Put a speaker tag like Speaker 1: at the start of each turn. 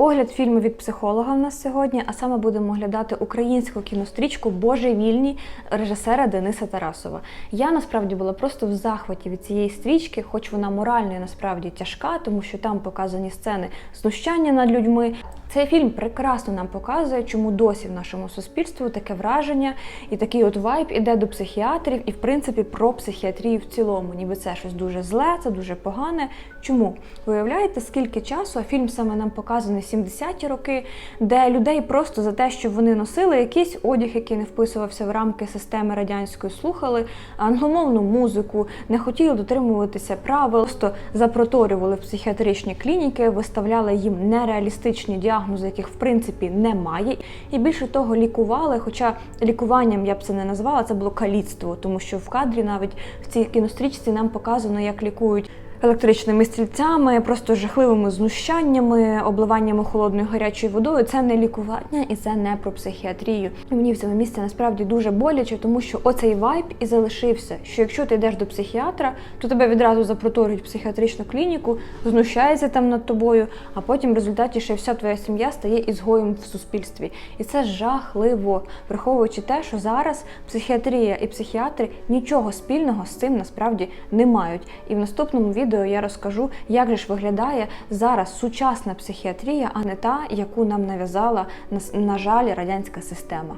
Speaker 1: Огляд фільму від психолога в нас сьогодні, а саме будемо оглядати українську кінострічку Божевільні режисера Дениса Тарасова. Я насправді була просто в захваті від цієї стрічки, хоч вона морально насправді тяжка, тому що там показані сцени знущання над людьми. Цей фільм прекрасно нам показує, чому досі в нашому суспільстві таке враження і такий от вайб іде до психіатрів, і в принципі про психіатрію в цілому. Ніби це щось дуже зле, це дуже погане. Чому? Виявляєте, скільки часу, а фільм саме нам показаний 70-ті роки, де людей просто за те, що вони носили якийсь одяг, який не вписувався в рамки системи радянської, слухали англомовну музику, не хотіли дотримуватися правил, просто запроторювали в психіатричні клініки, виставляли їм нереалістичні діагнози, яких в принципі немає, і більше того лікували. Хоча лікуванням я б це не назвала, це було каліцтво, тому що в кадрі навіть в цій кінострічці нам показано, як лікують. Електричними стрільцями, просто жахливими знущаннями, обливаннями холодною гарячою водою. Це не лікування і це не про психіатрію. І Мені в цьому місці насправді дуже боляче, тому що оцей вайб і залишився. Що якщо ти йдеш до психіатра, то тебе відразу запроторюють в психіатричну клініку, знущаються там над тобою, а потім в результаті ще вся твоя сім'я стає ізгоєм в суспільстві. І це жахливо, враховуючи те, що зараз психіатрія і психіатри нічого спільного з цим насправді не мають. І в наступному відео я розкажу, як же ж виглядає зараз сучасна психіатрія, а не та, яку нам нав'язала на, на жаль радянська система.